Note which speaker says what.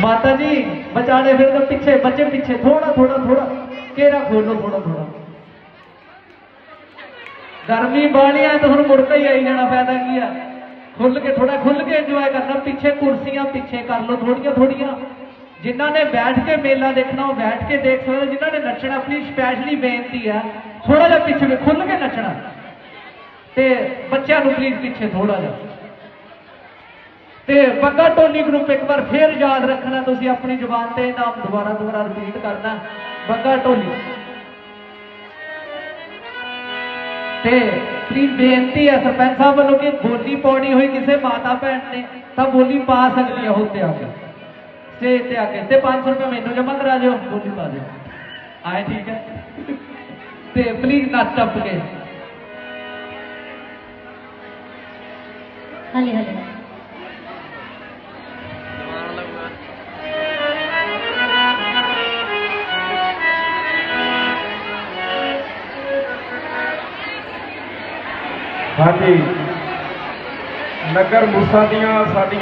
Speaker 1: ਮਾਤਾ ਜੀ ਬਚਾੜੇ ਫਿਰ ਤਾਂ ਪਿੱਛੇ, ਬੱਚੇ ਪਿੱਛੇ ਥੋੜਾ ਥੋੜਾ ਥੋੜਾ ਕੇਰਾ ਖੋਲੋ ਥੋੜਾ ਥੋੜਾ ਗਰਮੀ ਬਾਣੀ ਆ ਤਾਂ ਹੁਣ ਮੁੜ ਕੇ ਹੀ ਆਈ ਜਾਣਾ, ਫਾਇਦਾ ਕੀ ਆ? ਖੁੱਲ ਕੇ ਥੋੜਾ ਖੁੱਲ ਕੇ ਇੰਜੋਏ ਕਰਨਾ, ਪਿੱਛੇ ਕੁਰਸੀਆਂ ਪਿੱਛੇ ਕਰ ਲਓ ਥੋੜੀਆਂ ਥੋੜੀਆਂ ਜਿਨ੍ਹਾਂ ਨੇ ਬੈਠ ਕੇ ਮੇਲਾ ਦੇਖਣਾ, ਉਹ ਬੈਠ ਕੇ ਦੇਖ ਸਕਦੇ, ਜਿਨ੍ਹਾਂ ਨੇ ਨੱਚਣਾ ਆਪਣੀ ਸਪੈਸ਼ਲੀ ਬੇਨਤੀ ਆ ਥੋੜਾ ਜਿਹਾ ਪਿੱਛੇ ਖੁੱਲ ਕੇ ਨੱਚਣਾ। ਤੇ ਬੱਚਿਆਂ ਨੂੰ ਪਲੀਜ਼ ਪਿੱਛੇ ਥੋੜਾ ਜਿਹਾ। ਤੇ ਬੱਗਾ ਟੋਨੀ ਗਰੁੱਪ ਇੱਕ ਵਾਰ ਫੇਰ ਯਾਦ ਰੱਖਣਾ, ਤੁਸੀਂ ਆਪਣੀ ਜ਼ੁਬਾਨ ਤੇ ਇਹ ਨਾਮ ਦੁਬਾਰਾ ਦੁਬਾਰਾ ਰਿਪੀਟ ਕਰਨਾ। ਬੱਗਾ ਟੋਨੀ। ਤੇ ਪਲੀਜ਼ ਬੇਨਤੀ ਹੈ ਸਰਪੰਚ ਸਾਹਿਬ ਵੱਲੋਂ ਕਿ ਬੋਲੀ ਪਾਉਣੀ ਹੋਈ ਕਿਸੇ ਮਾਤਾ ਭੈਣ ਨੇ, ਤਾਂ ਬੋਲੀ ਪਾ ਸਕਦੀ ਹੈ ਉੱਤੇ ਆ ਕੇ। ਸਟੇਜ ਤੇ ਆ ਕੇ। ਤੇ 500 ਰੁਪਏ ਮੈਨੂੰ ਜਮ੍ਹਾਂ ਕਰਾ ਦਿਓ, ਬੋਲੀ ਪਾ ਦਿਓ। ਆਏ ਠੀਕ ਹੈ। ਤੇ ਪਲੀਜ਼ ਨੱਚ ਟੱਪ ਕੇ।
Speaker 2: ਹਾਲੇ ਹਾਲੇ
Speaker 3: ਹਾਂਜੀ। ਨਗਰ ਮੂਸਾ ਦੀਆਂ ਸਾਡੀਆਂ